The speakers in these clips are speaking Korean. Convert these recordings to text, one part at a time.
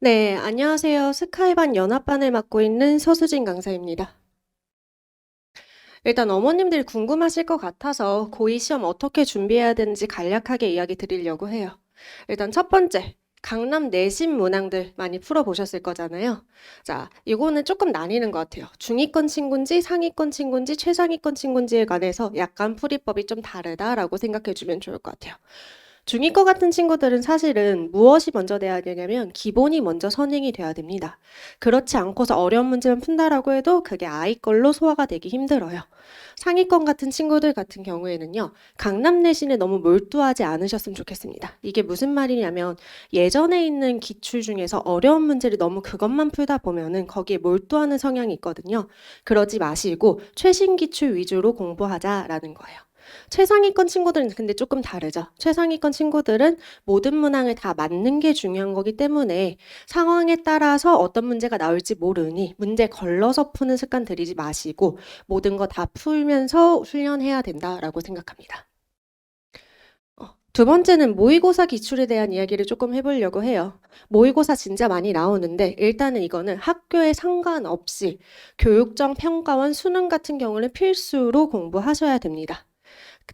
네, 안녕하세요. 스카이반 연합반을 맡고 있는 서수진 강사입니다. 일단 어머님들이 궁금하실 것 같아서 고2 시험 어떻게 준비해야 되는지 간략하게 이야기 드리려고 해요. 일단 첫 번째, 강남 내신 문항들 많이 풀어보셨을 거잖아요. 자, 이거는 조금 나뉘는 것 같아요. 중위권 친구인지 상위권 친구인지 최상위권 친구인지에 관해서 약간 풀이법이 좀 다르다라고 생각해 주면 좋을 것 같아요. 중위권 같은 친구들은 사실은 무엇이 먼저 돼야 되냐면 기본이 먼저 선행이 돼야 됩니다. 그렇지 않고서 어려운 문제만 푼다라고 해도 그게 아이 걸로 소화가 되기 힘들어요. 상위권 같은 친구들 같은 경우에는요, 강남 내신에 너무 몰두하지 않으셨으면 좋겠습니다. 이게 무슨 말이냐면 예전에 있는 기출 중에서 어려운 문제를 너무 그것만 풀다 보면은 거기에 몰두하는 성향이 있거든요. 그러지 마시고 최신 기출 위주로 공부하자라는 거예요. 최상위권 친구들은 근데 조금 다르죠. 최상위권 친구들은 모든 문항을 다 맞는 게 중요한 거기 때문에 상황에 따라서 어떤 문제가 나올지 모르니 문제 걸러서 푸는 습관 들이지 마시고 모든 거 다 풀면서 훈련해야 된다라고 생각합니다. 어, 두 번째는 모의고사 기출에 대한 이야기를 조금 해보려고 해요. 모의고사 진짜 많이 나오는데 일단은 이거는 학교에 상관없이 교육청 평가원 수능 같은 경우는 필수로 공부하셔야 됩니다.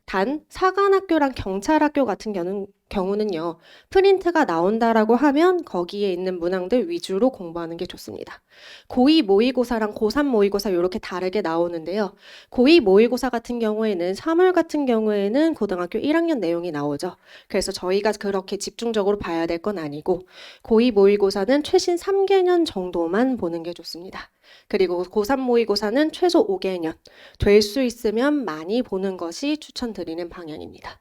단 사관학교랑 경찰학교 같은 경우는, 경우는요. 프린트가 나온다라고 하면 거기에 있는 문항들 위주로 공부하는 게 좋습니다. 고2 모의고사랑 고3 모의고사 이렇게 다르게 나오는데요. 고2 모의고사 같은 경우에는 3월 같은 경우에는 고등학교 1학년 내용이 나오죠. 그래서 저희가 그렇게 집중적으로 봐야 될 건 아니고 고2 모의고사는 최신 3개년 정도만 보는 게 좋습니다. 그리고 고3 모의고사는 최소 5개년, 될 수 있으면 많이 보는 것이 추천드리는 방향입니다.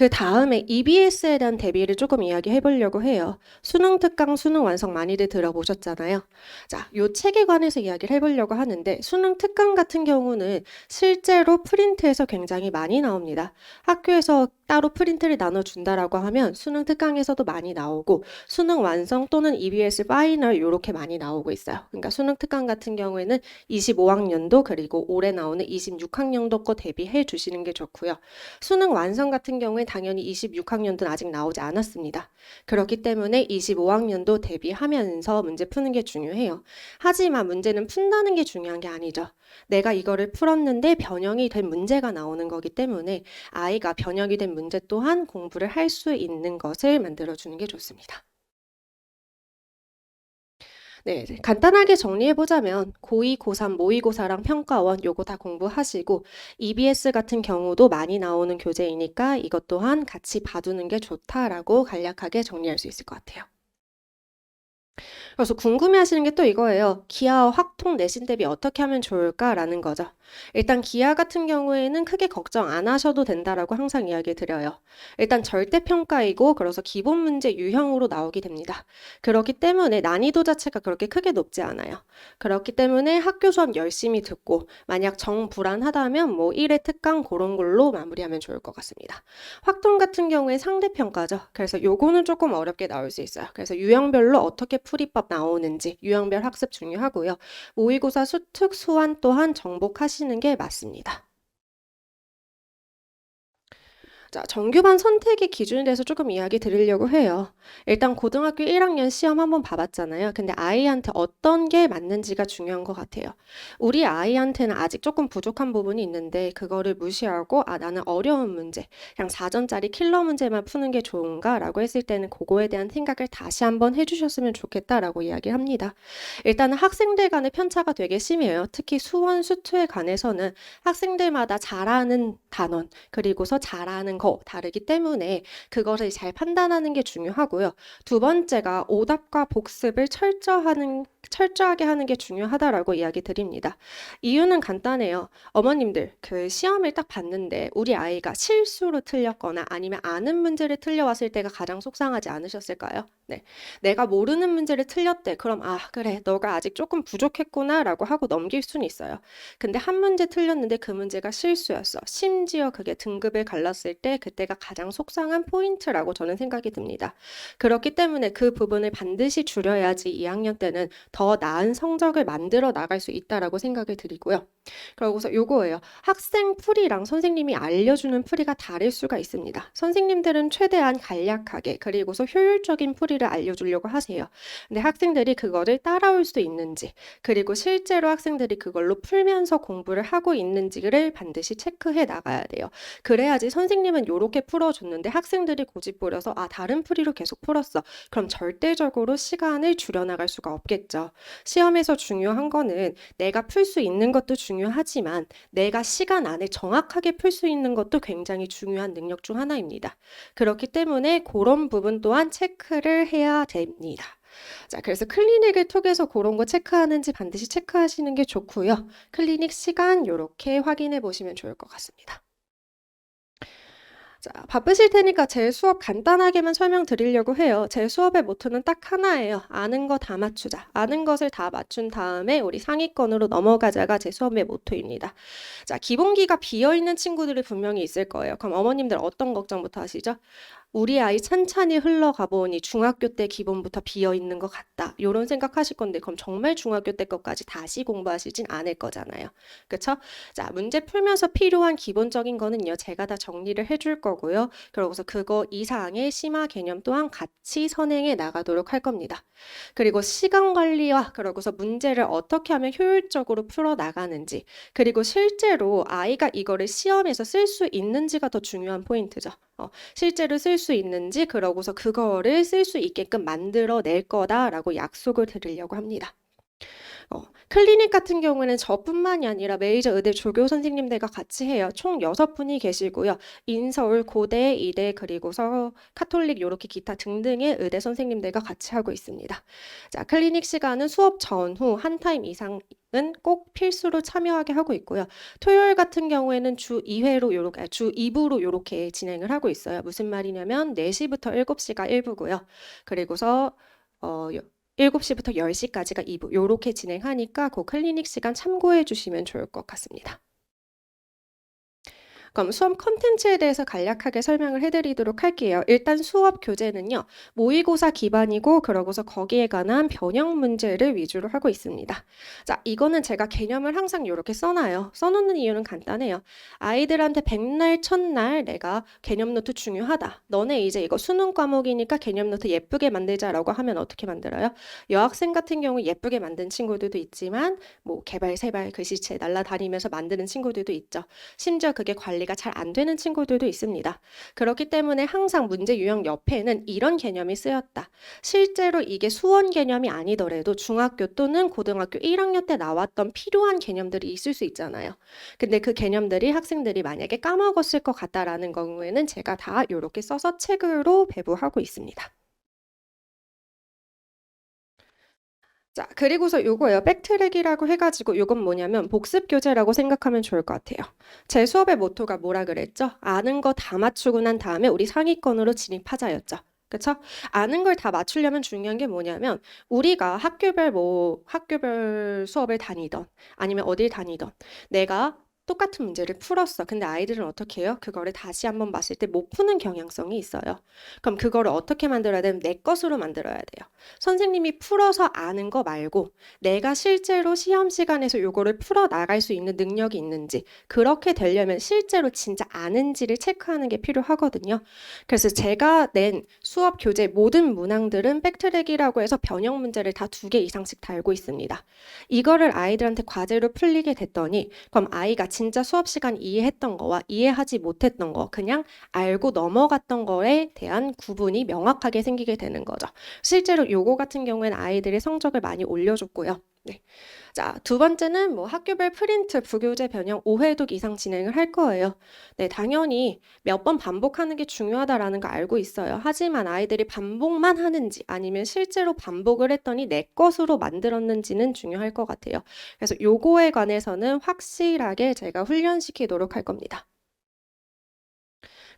자, 그 다음에 EBS에 대한 대비를 조금 이야기해 보려고 해요. 수능 특강, 수능 완성 많이들 들어보셨잖아요. 자, 요 책에 관해서 이야기를 해 보려고 하는데 수능 특강 같은 경우는 실제로 프린트에서 굉장히 많이 나옵니다. 학교에서 따로 프린트를 나눠준다라고 하면 수능 특강에서도 많이 나오고 수능 완성 또는 EBS 파이널 이렇게 많이 나오고 있어요. 그러니까 수능 특강 같은 경우에는 25학년도 그리고 올해 나오는 26학년도 거 대비해 주시는 게 좋고요. 수능 완성 같은 경우에 당연히 26학년도는 아직 나오지 않았습니다. 그렇기 때문에 25학년도 대비하면서 문제 푸는 게 중요해요. 하지만 문제는 푼다는 게 중요한 게 아니죠. 내가 이거를 풀었는데 변형이 된 문제가 나오는 거기 때문에 아이가 변형이 된 문제 또한 공부를 할 수 있는 것을 만들어주는 게 좋습니다. 네, 간단하게 정리해 보자면 고2, 고3, 모의고사랑 평가원 요거 다 공부하시고 EBS 같은 경우도 많이 나오는 교재이니까 이것 또한 같이 봐두는 게 좋다라고 간략하게 정리할 수 있을 것 같아요. 그래서 궁금해하시는 게 또 이거예요. 기아와 확통 내신 대비 어떻게 하면 좋을까라는 거죠. 일단 기아 같은 경우에는 크게 걱정 안 하셔도 된다라고 항상 이야기 드려요. 일단 절대평가이고 그래서 기본 문제 유형으로 나오게 됩니다. 그렇기 때문에 난이도 자체가 그렇게 크게 높지 않아요. 그렇기 때문에 학교 수업 열심히 듣고 만약 정 불안하다면 뭐 1회 특강 그런 걸로 마무리하면 좋을 것 같습니다. 확통 같은 경우에 상대평가죠. 그래서 요거는 조금 어렵게 나올 수 있어요. 그래서 유형별로 어떻게 풀이법 나오는지 유형별 학습 중요하고요. 모의고사 수특 수완 또한 정복하시 는 게 맞습니다. 자, 정규반 선택의 기준에 대해서 조금 이야기 드리려고 해요. 일단 고등학교 1학년 시험 한번 봐봤잖아요. 근데 아이한테 어떤 게 맞는지가 중요한 것 같아요. 우리 아이한테는 아직 조금 부족한 부분이 있는데 그거를 무시하고 아, 나는 어려운 문제, 그냥 4점짜리 킬러 문제만 푸는 게 좋은가라고 했을 때는 그거에 대한 생각을 다시 한번 해주셨으면 좋겠다라고 이야기를 합니다. 일단은 학생들 간의 편차가 되게 심해요. 특히 수원, 수투에 관해서는 학생들마다 잘하는 단원, 그리고서 잘하는 거 다르기 때문에 그것을 잘 판단하는 게 중요하고요. 두 번째가 오답과 복습을 철저하는 철저하게 하는 게 중요하다라고 이야기 드립니다. 이유는 간단해요. 어머님들, 그 시험을 딱 봤는데 우리 아이가 실수로 틀렸거나 아니면 아는 문제를 틀려왔을 때가 가장 속상하지 않으셨을까요? 네. 내가 모르는 문제를 틀렸대. 그럼 아, 그래. 너가 아직 조금 부족했구나라고 하고 넘길 수는 있어요. 근데 한 문제 틀렸는데 그 문제가 실수였어. 심지어 그게 등급을 갈랐을 때 그때가 가장 속상한 포인트라고 저는 생각이 듭니다. 그렇기 때문에 그 부분을 반드시 줄여야지 2학년 때는 더 나은 성적을 만들어 나갈 수 있다라고 생각을 드리고요. 그러고서 요거예요. 학생 풀이랑 선생님이 알려주는 풀이가 다를 수가 있습니다. 선생님들은 최대한 간략하게 그리고서 효율적인 풀이를 알려주려고 하세요. 근데 학생들이 그거를 따라올 수 있는지 그리고 실제로 학생들이 그걸로 풀면서 공부를 하고 있는지를 반드시 체크해 나가야 돼요. 그래야지 선생님은 요렇게 풀어줬는데 학생들이 고집 부려서 아 다른 풀이로 계속 풀었어. 그럼 절대적으로 시간을 줄여나갈 수가 없겠죠. 시험에서 중요한 거는 내가 풀 수 있는 것도 중요 하지만 내가 시간 안에 정확하게 풀 수 있는 것도 굉장히 중요한 능력 중 하나입니다. 그렇기 때문에 그런 부분 또한 체크를 해야 됩니다. 자, 그래서 클리닉을 통해서 그런 거 체크하는지 반드시 체크하시는 게 좋고요. 클리닉 시간 요렇게 확인해 보시면 좋을 것 같습니다. 자, 바쁘실 테니까 제 수업 간단하게만 설명드리려고 해요. 제 수업의 모토는 딱 하나예요. 아는 거 다 맞추자. 아는 것을 다 맞춘 다음에 우리 상위권으로 넘어가자가 제 수업의 모토입니다. 자, 기본기가 비어있는 친구들이 분명히 있을 거예요. 그럼 어머님들 어떤 걱정부터 하시죠? 우리 아이 찬찬히 흘러가 보니 중학교 때 기본부터 비어 있는 것 같다. 이런 생각하실 건데 그럼 정말 중학교 때 것까지 다시 공부하시진 않을 거잖아요. 그쵸? 자, 문제 풀면서 필요한 기본적인 거는요. 제가 다 정리를 해줄 거 고요. 그러고서 그거 이상의 심화 개념 또한 같이 선행해 나가도록 할 겁니다. 그리고 시간 관리와 그러고서 문제를 어떻게 하면 효율적으로 풀어 나가는지 그리고 실제로 아이가 이거를 시험에서 쓸 수 있는지가 더 중요한 포인트죠. 어, 실제로 쓸 수 있는지 그러고서 그거를 쓸 수 있게끔 만들어 낼 거다라고 약속을 드리려고 합니다. 어, 클리닉 같은 경우에는 저뿐만이 아니라 메이저 의대 조교 선생님들과 같이 해요. 총 6분이 계시고요. 인서울, 고대, 이대, 그리고 서 카톨릭, 요렇게 기타 등등의 의대 선생님들과 같이 하고 있습니다. 자, 클리닉 시간은 수업 전후 한 타임 이상 은 꼭 필수로 참여하게 하고 있고요. 토요일 같은 경우에는 주 2회로 요렇게, 아, 주 2부로 요렇게 진행을 하고 있어요. 무슨 말이냐면 4시부터 7시가 1부고요. 그리고서 어, 7시부터 10시까지가 2부 요렇게 진행하니까 그 클리닉 시간 참고해 주시면 좋을 것 같습니다. 그럼 수업 컨텐츠에 대해서 간략하게 설명을 해드리도록 할게요. 일단 수업 교재는요, 모의고사 기반이고, 그러고서 거기에 관한 변형 문제를 위주로 하고 있습니다. 자, 이거는 제가 개념을 항상 이렇게 써놔요. 써놓는 이유는 간단해요. 아이들한테 백날, 첫날 내가 개념 노트 중요하다. 너네 이제 이거 수능 과목이니까 개념 노트 예쁘게 만들자라고 하면 어떻게 만들어요? 여학생 같은 경우 예쁘게 만든 친구들도 있지만, 뭐 개발, 세발, 글씨체 날라다니면서 만드는 친구들도 있죠. 심지어 그게 관 리가 잘 안 되는 친구들도 있습니다. 그렇기 때문에 항상 문제 유형 옆에는 이런 개념이 쓰였다. 실제로 이게 수원 개념이 아니더라도 중학교 또는 고등학교 1학년 때 나왔던 필요한 개념들이 있을 수 있잖아요. 근데 그 개념들이 학생들이 만약에 까먹었을 것 같다라는 경우에는 제가 다 이렇게 써서 책으로 배부하고 있습니다. 자, 그리고서 요거예요. 백트랙이라고 해가지고 요건 뭐냐면 복습 교재라고 생각하면 좋을 것 같아요. 제 수업의 모토가 뭐라 그랬죠? 아는 거 다 맞추고 난 다음에 우리 상위권으로 진입하자였죠. 그쵸? 아는 걸 다 맞추려면 중요한 게 뭐냐면 우리가 학교별 뭐 학교별 수업을 다니던 아니면 어딜 다니던 내가 똑같은 문제를 풀었어. 근데 아이들은 어떻게 해요? 그거를 다시 한번 봤을 때 못 푸는 경향성이 있어요. 그럼 그거를 어떻게 만들어야 되면 내 것으로 만들어야 돼요. 선생님이 풀어서 아는 거 말고 내가 실제로 시험 시간에서 요거를 풀어 나갈 수 있는 능력이 있는지 그렇게 되려면 실제로 진짜 아는지를 체크하는 게 필요하거든요. 그래서 제가 낸 수업 교재 모든 문항들은 백트랙이라고 해서 변형 문제를 다 두 개 이상씩 달고 있습니다. 이거를 아이들한테 과제로 풀리게 됐더니 그럼 아이가 진짜 수업 시간 이해했던 거와 이해하지 못했던 거, 그냥 알고 넘어갔던 거에 대한 구분이 명확하게 생기게 되는 거죠. 실제로 요거 같은 경우에는 아이들이 성적을 많이 올려줬고요. 네. 자, 두 번째는 뭐 학교별 프린트, 부교재 변형 5회독 이상 진행을 할 거예요. 네, 당연히 몇 번 반복하는 게 중요하다라는 거 알고 있어요. 하지만 아이들이 반복만 하는지 아니면 실제로 반복을 했더니 내 것으로 만들었는지는 중요할 것 같아요. 그래서 요거에 관해서는 확실하게 제가 훈련시키도록 할 겁니다.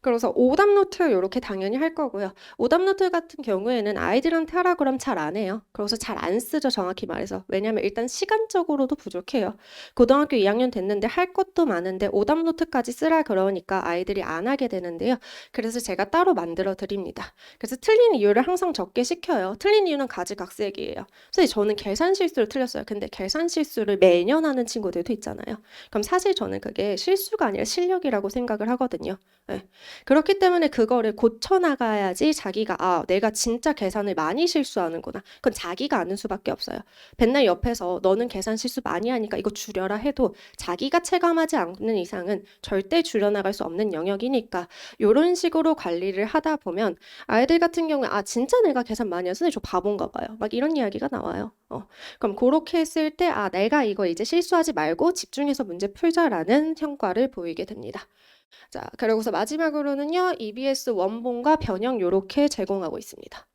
그래서 오답 노트 이렇게 당연히 할 거고요. 오답 노트 같은 경우에는 아이들한테 하라 그러면 잘안 해요. 그래서 잘 안 쓰죠, 정확히 말해서. 왜냐면 일단 시간적으로도 부족해요. 고등학교 2학년 됐는데 할 것도 많은데 오답 노트까지 쓰라 그러니까 아이들이 안 하게 되는데요. 그래서 제가 따로 만들어 드립니다. 그래서 틀린 이유를 항상 적게 시켜요. 틀린 이유는 가지각색이에요. 사실 저는 계산 실수를 틀렸어요. 근데 계산 실수를 매년 하는 친구들도 있잖아요. 그럼 사실 저는 그게 실수가 아니라 실력이라고 생각을 하거든요. 네. 그렇기 때문에 그거를 고쳐나가야지 자기가 아, 내가 진짜 계산을 많이 실수하는구나. 그건 자기가 아는 수밖에 없어요. 맨날 옆에서 너는 계산 실수 많이 하니까 이거 줄여라 해도 자기가 체감하지 않는 이상은 절대 줄여나갈 수 없는 영역이니까 이런 식으로 관리를 하다 보면 아이들 같은 경우에 아 진짜 내가 계산 많이 해서 저 바본가 봐요. 막 이런 이야기가 나와요. 어. 그럼 그렇게 했을 때 아 내가 이거 이제 실수하지 말고 집중해서 문제 풀자라는 성과를 보이게 됩니다. 자, 그리고서 마지막으로는요, EBS 원본과 변형 요렇게 제공하고 있습니다.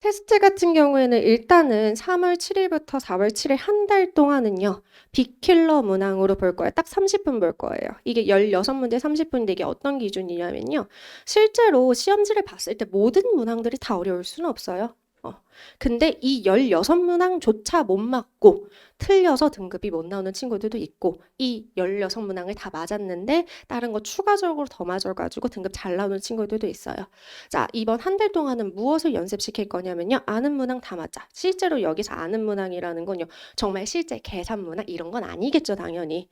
테스트 같은 경우에는 일단은 3월 7일부터 4월 7일 한 달 동안은요, 빅킬러 문항으로 볼 거예요. 딱 30분 볼 거예요. 이게 16문제 30분인데 이게 어떤 기준이냐면요. 실제로 시험지를 봤을 때 모든 문항들이 다 어려울 수는 없어요. 어. 근데 이 16문항조차 못 맞고 틀려서 등급이 못 나오는 친구들도 있고 이 16문항을 다 맞았는데 다른 거 추가적으로 더 맞아가지고 등급 잘 나오는 친구들도 있어요. 자, 이번 한 달 동안은 무엇을 연습시킬 거냐면요. 아는 문항 다 맞자. 실제로 여기서 아는 문항이라는 건요. 정말 실제 계산 문항 이런 건 아니겠죠, 당연히.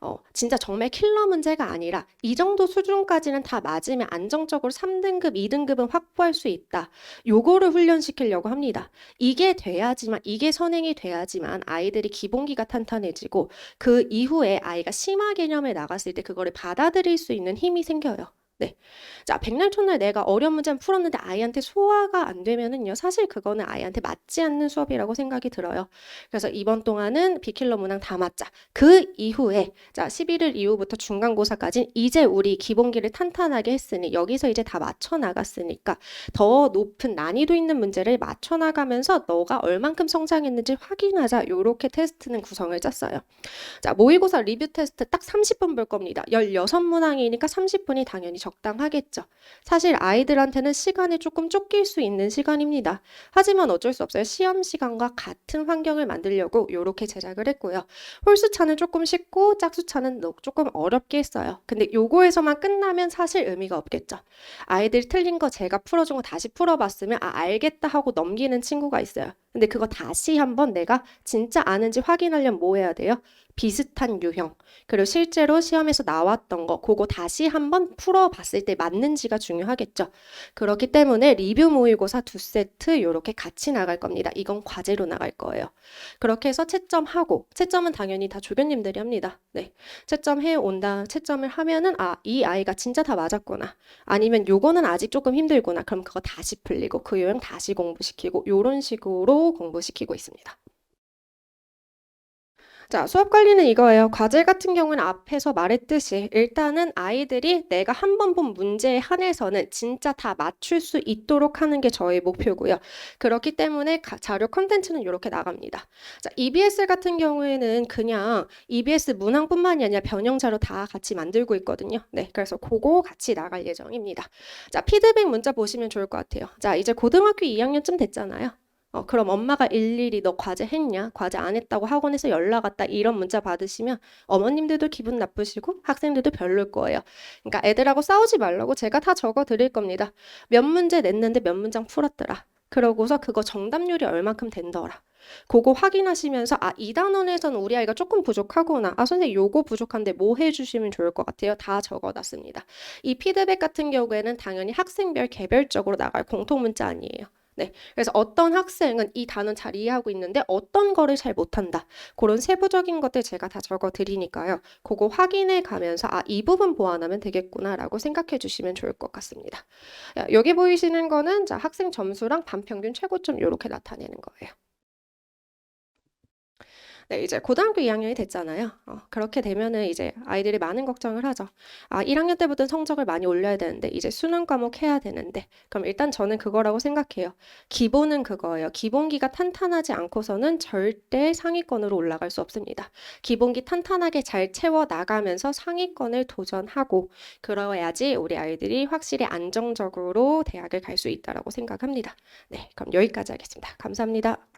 어, 진짜 정말 킬러 문제가 아니라 이 정도 수준까지는 다 맞으면 안정적으로 3등급, 2등급은 확보할 수 있다. 요거를 훈련시키려고 합니다. 이게 돼야지만 이게 선행이 돼야지만 아이들이 기본기가 탄탄해지고 그 이후에 아이가 심화 개념에 나갔을 때 그거를 받아들일 수 있는 힘이 생겨요. 네. 자, 백날 첫날 내가 어려운 문제를 풀었는데 아이한테 소화가 안 되면은요. 사실 그거는 아이한테 맞지 않는 수업이라고 생각이 들어요. 그래서 이번 동안은 비킬러 문항 다 맞자. 그 이후에 자, 11일 이후부터 중간고사까지 이제 우리 기본기를 탄탄하게 했으니 여기서 이제 다 맞춰 나갔으니까 더 높은 난이도 있는 문제를 맞춰 나가면서 너가 얼만큼 성장했는지 확인하자. 요렇게 테스트는 구성을 짰어요. 자, 모의고사 리뷰 테스트 딱 30분 볼 겁니다. 16문항이니까 30분이 당연히 적당하겠죠. 사실 아이들한테는 시간이 조금 쫓길 수 있는 시간입니다. 하지만 어쩔 수 없어요. 시험 시간과 같은 환경을 만들려고 이렇게 제작을 했고요. 홀수차는 조금 쉽고 짝수차는 조금 어렵게 했어요. 근데 요거에서만 끝나면 사실 의미가 없겠죠. 아이들이 틀린 거 제가 풀어준 거 다시 풀어봤으면 아 알겠다 하고 넘기는 친구가 있어요. 근데 그거 다시 한번 내가 진짜 아는지 확인하려면 뭐 해야 돼요? 비슷한 유형. 그리고 실제로 시험에서 나왔던 거, 그거 다시 한번 풀어봤을 때 맞는지가 중요하겠죠. 그렇기 때문에 리뷰 모의고사 두 세트 이렇게 같이 나갈 겁니다. 이건 과제로 나갈 거예요. 그렇게 해서 채점하고, 채점은 당연히 다 조교님들이 합니다. 네. 채점해 온다, 채점을 하면은, 아, 이 아이가 진짜 다 맞았구나. 아니면 요거는 아직 조금 힘들구나. 그럼 그거 다시 풀리고, 그 요형 다시 공부시키고, 요런 식으로 공부시키고 있습니다. 자, 수업 관리는 이거예요. 과제 같은 경우는 앞에서 말했듯이 일단은 아이들이 내가 한 번 본 문제에 한해서는 진짜 다 맞출 수 있도록 하는 게 저의 목표고요. 그렇기 때문에 가- 자료 컨텐츠는 이렇게 나갑니다. 자, EBS 같은 경우에는 그냥 EBS 문항뿐만이 아니라 변형 자료 다 같이 만들고 있거든요. 네, 그래서 그거 같이 나갈 예정입니다. 자, 피드백 문자 보시면 좋을 것 같아요. 자, 이제 고등학교 2학년쯤 됐잖아요. 어, 그럼 엄마가 일일이 너 과제 했냐? 과제 안 했다고 학원에서 연락 왔다. 이런 문자 받으시면 어머님들도 기분 나쁘시고 학생들도 별로일 거예요. 그러니까 애들하고 싸우지 말라고 제가 다 적어 드릴 겁니다. 몇 문제 냈는데 몇 문장 풀었더라. 그러고서 그거 정답률이 얼만큼 된더라. 그거 확인하시면서 아, 이 단원에서는 우리 아이가 조금 부족하구나. 아, 선생님 요거 부족한데 뭐 해주시면 좋을 것 같아요. 다 적어놨습니다. 이 피드백 같은 경우에는 당연히 학생별 개별적으로 나갈 공통 문자 아니에요. 네. 그래서 어떤 학생은 이 단원 잘 이해하고 있는데 어떤 거를 잘 못한다. 그런 세부적인 것들 제가 다 적어 드리니까요. 그거 확인해 가면서 아, 이 부분 보완하면 되겠구나라고 생각해 주시면 좋을 것 같습니다. 야, 여기 보이시는 거는 자, 학생 점수랑 반평균 최고점 이렇게 나타내는 거예요. 네, 이제 고등학교 2학년이 됐잖아요. 어, 그렇게 되면은 이제 아이들이 많은 걱정을 하죠. 아, 1학년 때부터 성적을 많이 올려야 되는데, 이제 수능 과목 해야 되는데. 그럼 일단 저는 그거라고 생각해요. 기본은 그거예요. 기본기가 탄탄하지 않고서는 절대 상위권으로 올라갈 수 없습니다. 기본기 탄탄하게 잘 채워 나가면서 상위권을 도전하고, 그러야지 우리 아이들이 확실히 안정적으로 대학을 갈 수 있다라고 생각합니다. 네, 그럼 여기까지 하겠습니다. 감사합니다.